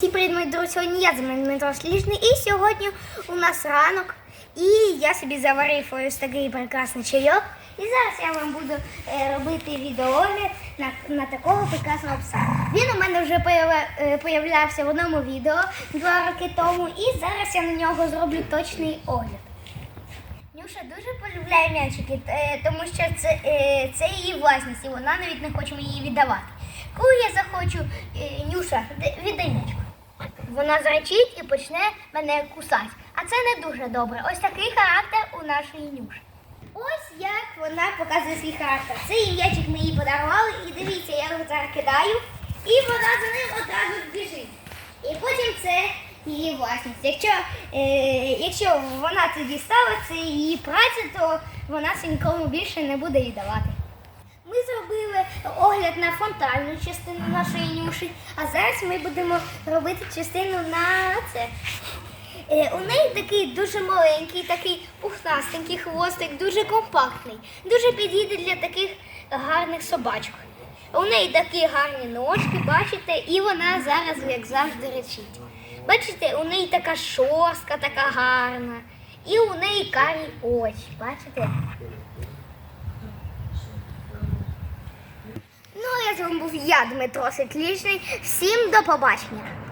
Всім привіт, мої друзі! Сьогодні я з Дмитро Сліжний і сьогодні у нас ранок. І я собі заварив ось такий прекрасний чайок. І зараз я вам буду е, робити відеоогляд на, на такого прекрасного пса. Він у мене вже е, появлявся в одному відео два роки тому, і зараз я на нього зроблю точний огляд. Нюша дуже полюбляє м'ячики, е, тому що це, це її власність, і вона навіть не хоче її віддавати. Коли я захочу, е, Нюша, віддай м'ячик. Вона заречить і почне мене кусати. А це не дуже добре. Ось такий характер у нашої Нюші. Ось як вона показує свій характер. Цей м'ячик ми їй подарували, і дивіться, я його зараз кидаю, і вона за ним одразу біжить. І потім це її власність. Якщо, е, якщо вона це дістала, це її праця, то вона це нікому більше не буде. Ми зробили огляд на фронтальну частину нашої нюші, а зараз ми будемо робити частину на це. Е, у неї такий дуже маленький, такий пухнастенький хвостик, дуже компактний, дуже підійде для таких гарних собачок. У неї такі гарні ножки, бачите, і вона зараз, як завжди, речить. Бачите, у неї така шорстка така гарна, і у неї карі очі, бачите? Ну, а я з вами був я, Дмитро Світлічний. Всім до побачення.